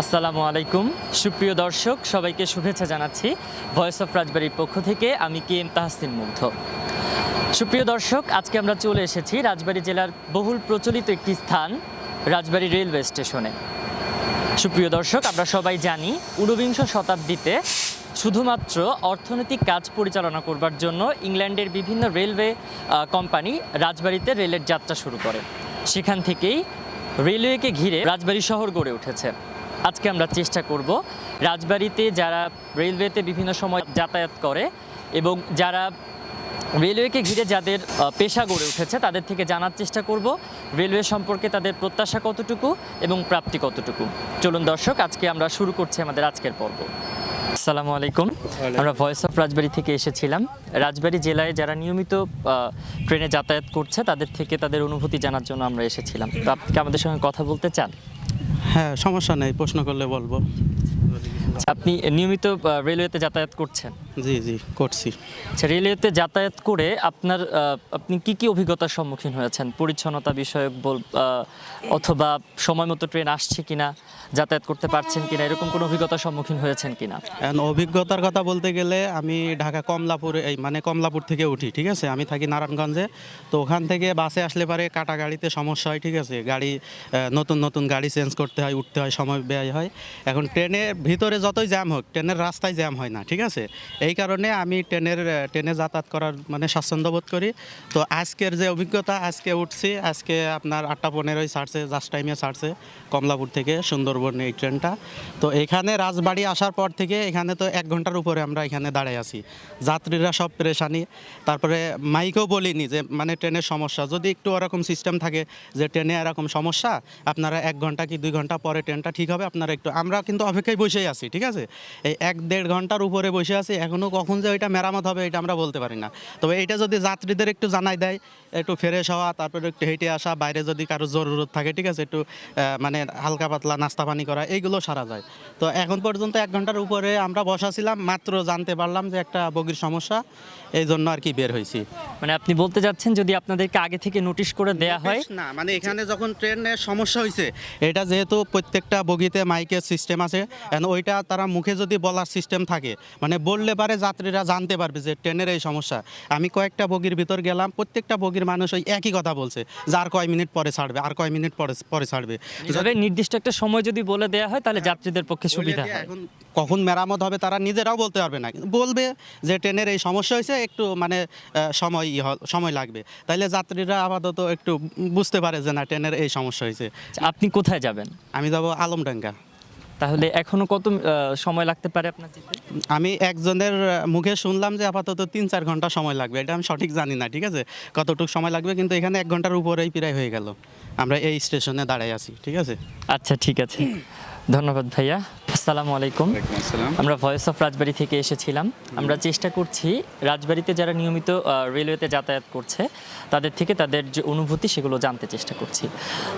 আসসালামু আলাইকুম। সুপ্রিয় দর্শক, সবাইকে শুভেচ্ছা জানাচ্ছি ভয়েস অফ রাজবাড়ির পক্ষ থেকে। আমি কে এম তাহসিন মুগ্ধ। সুপ্রিয় দর্শক, আজকে আমরা চলে এসেছি রাজবাড়ী জেলার বহুল প্রচলিত একটি স্থান, রাজবাড়ী রেলওয়ে স্টেশনে। সুপ্রিয় দর্শক, আমরা সবাই জানি ঊনবিংশ শতাব্দীতে শুধুমাত্র অর্থনৈতিক কাজ পরিচালনা করবার জন্য ইংল্যান্ডের বিভিন্ন রেলওয়ে কোম্পানি রাজবাড়িতে রেলের যাত্রা শুরু করে। সেখান থেকেই রেলওয়েকে ঘিরে রাজবাড়ি শহর গড়ে উঠেছে। আজকে আমরা চেষ্টা করব রাজবাড়িতে যারা রেলওয়েতে বিভিন্ন সময় যাতায়াত করে এবং যারা রেলওয়েকে ঘিরে যাদের পেশা গড়ে উঠেছে তাদের থেকে জানার চেষ্টা করব রেলওয়ে সম্পর্কে তাদের প্রত্যাশা কতটুকু এবং প্রাপ্তি কতটুকু। চলুন দর্শক আজকে আমরা শুরু করছি আমাদের আজকের পর্ব। আসসালামু আলাইকুম। আমরা ভয়েস অফ রাজবাড়ি থেকে এসেছিলাম। রাজবাড়ি জেলায় যারা নিয়মিত ট্রেনে যাতায়াত করছে তাদের থেকে তাদের অনুভূতি জানার জন্য আমরা এসেছিলাম। তো আপনি কি আমাদের সঙ্গে কথা বলতে চান? হ্যাঁ সমস্যা নেই প্রশ্ন করলে বলব। আচ্ছা, আপনি নিয়মিত রেলওয়েতে যাতায়াত করছেন? জি জি করছি। আচ্ছা রেলওয়েতে যাতায়াত করে আপনার আপনি কি কি অভিজ্ঞতার সম্মুখীন হয়েছেন? পরিচ্ছন্নতা বিষয়ক বল অথবা সময় মতো ট্রেন আসছে কিনা যাতায়াত করতে পারছেন কিনা এরকম কোনো অভিজ্ঞতার সম্মুখীন হয়েছেন কিনা? এখন অভিজ্ঞতার কথা বলতে গেলে আমি ঢাকা কমলাপুরে এই মানে কমলাপুর থেকে উঠি ঠিক আছে? আমি থাকি নারায়ণগঞ্জে। তো ওখান থেকে বাসে আসলে পারে কাটা গাড়িতে সমস্যা হয় ঠিক আছে? গাড়ি নতুন নতুন গাড়ি চেঞ্জ করতে হয় উঠতে হয় সময় ব্যয় হয়। এখন ট্রেনের ভিতরে যতই জ্যাম হোক ট্রেনের রাস্তায় জ্যাম হয় না ঠিক আছে? এই কারণে আমি ট্রেনের, ট্রেনে যাতায়াত করার মানে স্বাচ্ছন্দ্য বোধ করি। তো আজকের যে অভিজ্ঞতা, আজকে উঠছি, আজকে আপনার আটটা পনেরোই ছাড়ছে জাস্ট টাইমে ছাড়ছে কমলাপুর থেকে সুন্দরবন এই ট্রেনটা। তো এখানে রাজবাড়ি আসার পর থেকে এখানে তো এক ঘণ্টার উপরে আমরা এখানে দাঁড়ায় আছি। যাত্রীরা সব পেরেশানি। তারপরে মাইকেও বলিনি যে মানে ট্রেনের সমস্যা। যদি একটু ওরকম সিস্টেম থাকে যে ট্রেনে এরকম সমস্যা, আপনারা এক ঘণ্টা কি দুই ঘণ্টা পরে ট্রেনটা ঠিক হবে? আপনারা একটু, আমরা কিন্তু অপেক্ষায় বসেই আছি, ঠিক আছে? এই এক দেড় ঘণ্টার উপরে বসে আছি এখনও কখন যে ওইটা মেরামত হবে এটা আমরা বলতে পারি না। তবে এটা যদি যাত্রীদের একটু জানাই দেয় একটু ফ্রেশ হওয়া তারপরে একটু হেঁটে আসা বাইরে যদি কারও জরুরত থাকে ঠিক আছে একটু মানে হালকা পাতলা নাস্তা পানি করা এইগুলো সারা যায়। তো এখন পর্যন্ত এক ঘণ্টার উপরে আমরা বসা ছিলাম মাত্র জানতে পারলাম যে একটা বগির সমস্যা এই জন্য আর কি বের হয়েছি। মানে আপনি বলতে যাচ্ছেন যদি আপনাদেরকে আগে থেকে নোটিশ করে দেয়া হয়? না মানে এখানে যখন ট্রেনের সমস্যা হয়েছে এটা যেহেতু প্রত্যেকটা বগিতে মাইকের সিস্টেম আছে ওইটা তারা মুখে যদি বলার সিস্টেম থাকে মানে বললে পারে যাত্রীরা জানতে পারবে যে ট্রেনের এই সমস্যা। আমি কয়েকটা বগির ভিতর গেলাম প্রত্যেকটা বগির মানুষ ওই একই কথা বলছে যে আর কয় মিনিট পরে ছাড়বে আর কয় মিনিট পরে পরে ছাড়বে। তবে নির্দিষ্ট একটা সময় যদি বলে দেওয়া হয় তাহলে যাত্রীদের পক্ষে সুবিধা হয়। এখন কখন মেরামত হবে তারা নিজেরাও বলতে পারবে না। বলবে যে ট্রেনের এই সমস্যা হয়েছে একটু মানে সময় সময় লাগবে। তাইলে যাত্রীরা আপাতত একটু বুঝতে পারে যে না ট্রেনের এই সমস্যা হয়েছে। আচ্ছা, আপনি কোথায় যাবেন? আমি যাব আলমডাঙ্গা। তাহলে এখনও কত সময় লাগতে পারে আপনার আমি একজনের মুখে শুনলাম যে আপাতত তিন চার ঘণ্টা সময় লাগবে। এটা আমি সঠিক জানি না ঠিক আছে? কতটুকু সময় লাগবে কিন্তু এখানে এক ঘণ্টার উপরেই প্রায় হয়ে গেল। আমরা এই স্টেশনে দাঁড়াই আছি ঠিক আছে? আচ্ছা ঠিক আছে। ধন্যবাদ ভাইয়া। আসসালামু আলাইকুম। আমরা ভয়েস অফ রাজবাড়ি থেকে এসেছিলাম। আমরা চেষ্টা করছি রাজবাড়িতে যারা নিয়মিত রেলওয়েতে যাতায়াত করছে তাদের থেকে তাদের যে অনুভূতি সেগুলো জানতে চেষ্টা করছি।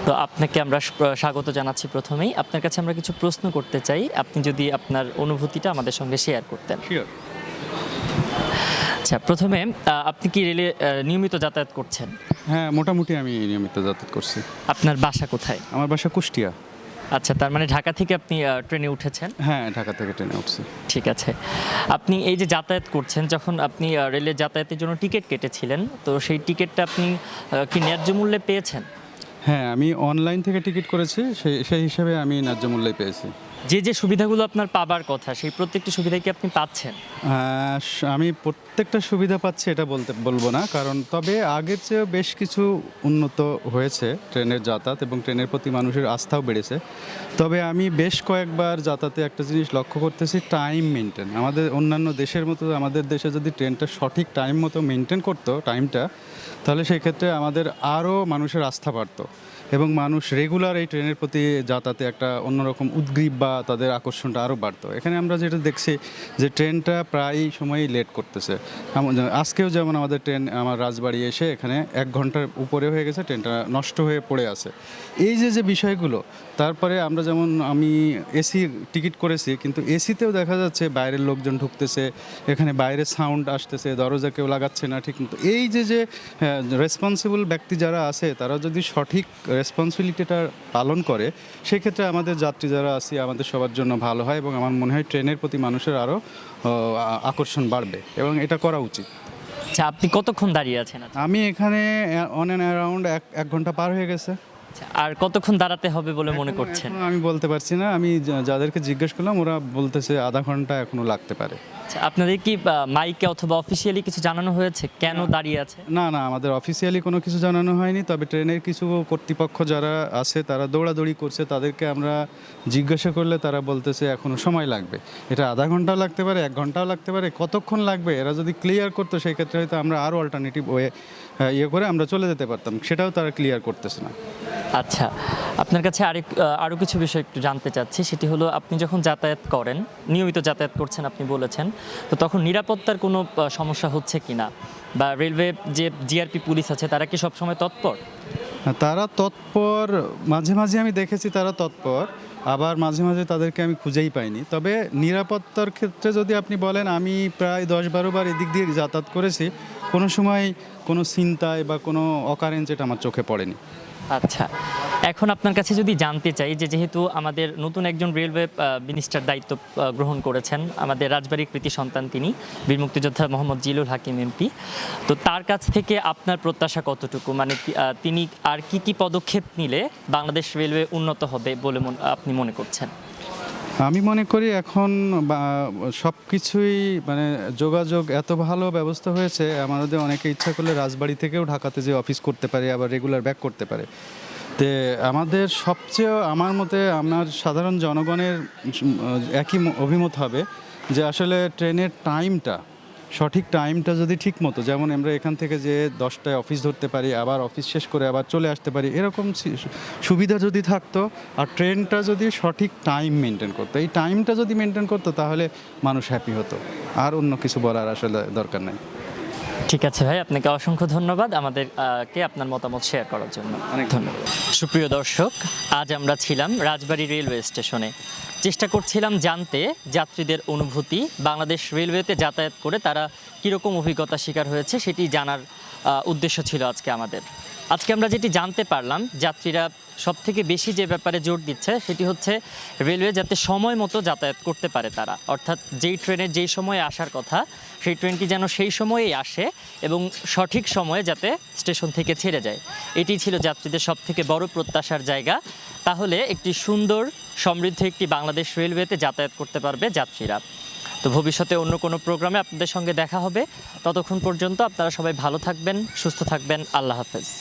তো আপনাকে আমরা স্বাগত জানাচ্ছি প্রথমেই। আপনার কাছে আমরা কিছু প্রশ্ন করতে চাই। আপনি যদি আপনার অনুভূতিটা আমাদের সঙ্গে শেয়ার করতেন। আচ্ছা প্রথমে আপনি কি রেলে নিয়মিত যাতায়াত করছেন? হ্যাঁ মোটামুটি আমি নিয়মিত যাতায়াত করছি। আপনার বাসা কোথায়? আমার বাসা কুষ্টিয়া। আচ্ছা তার মানে ঢাকা থেকে আপনি ট্রেনে উঠেছেন? হ্যাঁ ঢাকা থেকে ট্রেনে উঠছি। ঠিক আছে। আপনি এই যে যাতায়াত করছেন যখন আপনি রেলের যাতায়াতের জন্য টিকিট কেটেছিলেন তো সেই টিকিটটা আপনি কি ন্যায্য মূল্যে পেয়েছেন? হ্যাঁ আমি অনলাইন থেকে টিকিট করেছি সেই সেই হিসাবে আমি ন্যায্য মূল্যে পেয়েছি। যে যে সুবিধাগুলো আপনার পাবার কথা, সেই প্রত্যেকটি সুবিধা কি আপনি পাচ্ছেন? আমি প্রত্যেকটা সুবিধা পাচ্ছি এটা বলতে, বলব না, কারণ তবে আগের চেয়েও বেশ কিছু উন্নত হয়েছে ট্রেনের যাতায়াত এবং ট্রেনের প্রতি মানুষের আস্থাও বেড়েছে। তবে আমি বেশ কয়েকবার যাতায়াতে একটা জিনিস লক্ষ্য করতেছি টাইম মেনটেন আমাদের অন্যান্য দেশের মতো, আমাদের দেশে যদি ট্রেনটা সঠিক টাইম মতো মেনটেন করতো টাইমটা তাহলে সেই ক্ষেত্রে আমাদের আরও মানুষের আস্থা বাড়তো। এবং মানুষ রেগুলার এই ট্রেনের প্রতি যাতায়াতে একটা অন্যরকম উদ্গ্রীব বা তাদের আকর্ষণটা আরও বাড়তো। এখানে আমরা যেটা দেখছি যে ট্রেনটা প্রায় সময়ই লেট করতেছে। আজকেও যেমন আমাদের ট্রেন আমার রাজবাড়ি এসে এখানে এক ঘণ্টার উপরে হয়ে গেছে ট্রেনটা নষ্ট হয়ে পড়ে আছে। এই যে যে বিষয়গুলো, তারপরে আমরা যেমন আমি এসি টিকিট করেছি, কিন্তু এসিতেও দেখা যাচ্ছে বাইরের লোকজন ঢুকতেছে, এখানে বাইরে সাউন্ড আসতেছে, দরজা কেউ লাগাচ্ছে না ঠিক মতো। এই যে যে রেসপন্সিবল ব্যক্তি যারা আছে, তারা যদি সঠিক রেসপন্সিবিলিটিটা পালন করে সেক্ষেত্রে আমাদের যাত্রী যারা আছি আমাদের সবার জন্য ভালো হয় এবং আমার মনে হয় ট্রেনের প্রতি মানুষের আরও আকর্ষণ বাড়বে এবং এটা করা উচিত। আচ্ছা আপনি কতক্ষণ দাঁড়িয়ে আছেন? আমি এখানে অন অ্যান্ড অ্যারাউন্ড এক এক ঘণ্টা পার হয়ে গেছে। আর কতক্ষণ দাঁড়াতে হবে বলে মনে করছেন? আমি বলতে পারছি না। আমি যাদেরকে জিজ্ঞেস করলাম ওরা বলতেছে আধা ঘণ্টা এখনও লাগতে পারে। আচ্ছা, আপনাদের কি মাইকে অথবা অফিসিয়ালি কিছু জানানো হয়েছে? কেন দাঁড়িয়ে আছে? না না আমাদের অফিসিয়ালি কোনো কিছু জানানো হয়নি তবে ট্রেনের কিছু কর্তৃপক্ষ যারা আছে তারা দৌড়াদৌড়ি করছে তাদেরকে আমরা জিজ্ঞাসা করলে তারা বলতেছে এখনও সময় লাগবে। এটা আধা ঘন্টাও লাগতে পারে এক ঘন্টাও লাগতে পারে কতক্ষণ লাগবে? এরা যদি ক্লিয়ার করতো সেই ক্ষেত্রে হয়তো আমরা আরও অল্টারনেটিভ ওয়ে ইয়ে করে আমরা চলে যেতে পারতাম। সেটাও তারা ক্লিয়ার করতেছে না। আচ্ছা আপনার কাছে আরেক আরও কিছু বিষয় একটু জানতে চাচ্ছি। সেটি হলো, আপনি যখন যাতায়াত করেন, নিয়মিত যাতায়াত করছেন আপনি বলেছেন, তো তখন নিরাপত্তার কোনো সমস্যা হচ্ছে কিনা? বা রেলওয়ে যে জিআরপি পুলিশ আছে, তারা কি সবসময় তৎপর? তারা তৎপর, মাঝে মাঝে আমি দেখেছি তারা তৎপর, আবার মাঝে মাঝে তাদেরকে আমি খুঁজেই পাইনি। তবে নিরাপত্তার ক্ষেত্রে যদি আপনি বলেন, আমি প্রায় দশ বারো বার এদিক দিয়ে যাতায়াত করেছি, কোনো সময় কোনো চিন্তায় বা কোনো অকারেন্স এটা আমার চোখে পড়েনি। আচ্ছা এখন আপনার কাছে যদি জানতে চাই যে যেহেতু আমাদের নতুন একজন রেলওয়ে মিনিস্টার দায়িত্ব গ্রহণ করেছেন, আমাদের রাজবাড়ির কৃতি সন্তান তিনি, বীর মুক্তিযোদ্ধা মোহাম্মদ জিলুল হাকিম এমপি তো তার কাছ থেকে আপনার প্রত্যাশা কতটুকু? মানে তিনি আর কি কি পদক্ষেপ নিলে বাংলাদেশ রেলওয়ে উন্নত হবে বলে আপনি মনে করছেন? আমি মনে করি এখন সব কিছুই মানে যোগাযোগ এত ভালো ব্যবস্থা হয়েছে আমাদের অনেকে ইচ্ছা করলে রাজবাড়ি থেকেও ঢাকাতে যে অফিস করতে পারে, আবার রেগুলার ব্যাক করতে পারে। তে আমাদের সবচেয়ে আমার মতে আমার সাধারণ জনগণের একই অভিমত হবে যে আসলে ট্রেনের টাইমটা সঠিক টাইমটা যদি ঠিক মতো যেমন আমরা এখান থেকে যে দশটায় অফিস ধরতে পারি, আবার অফিস শেষ করে আবার চলে আসতে পারি, এরকম সুবিধা যদি থাকতো আর ট্রেনটা যদি সঠিক টাইম মেনটেন করতো, এই টাইমটা যদি মেনটেন করতো, তাহলে মানুষ হ্যাপি হতো। আর অন্য কিছু বলার আসলে দরকার নেই। ঠিক আছে ভাই আপনাকে অসংখ্য ধন্যবাদ আমাদের কে আপনার মতামত শেয়ার করার জন্য। অনেক ধন্যবাদ। সুপ্রিয় দর্শক আজ আমরা ছিলাম রাজবাড়ী রেলওয়ে স্টেশনে। চেষ্টা করছিলাম জানতে যাত্রীদের অনুভূতি বাংলাদেশ রেলওয়েতে যাতায়াত করে তারা কীরকম অভিজ্ঞতা শিকার হয়েছে সেটি জানার উদ্দেশ্য ছিল আজকে আমাদের। আজকে আমরা যেটি জানতে পারলাম, যাত্রীরা সব থেকে বেশি যে ব্যাপারে জোর দিচ্ছে সেটি হচ্ছে রেলওয়ে যাতে সময় মতো যাতায়াত করতে পারে তারা। অর্থাৎ যেই ট্রেনের যেই সময়ে আসার কথা, সেই ট্রেনটি যেন সেই সময়েই আসে এবং সঠিক সময়ে যাতে স্টেশন থেকে ছেড়ে যায়। এটি ছিল যাত্রীদের সব থেকে বড় প্রত্যাশার জায়গা। তাহলে একটি সুন্দর, সমৃদ্ধ একটি বাংলাদেশ রেলওয়েতে যাতায়াত করতে পারবে যাত্রীরা। তো ভবিষ্যতে অন্য কোনো প্রোগ্রামে আপনাদের সঙ্গে দেখা হবে। ততক্ষণ পর্যন্ত আপনারা সবাই ভালো থাকবেন, সুস্থ থাকবেন। আল্লাহ হাফেজ।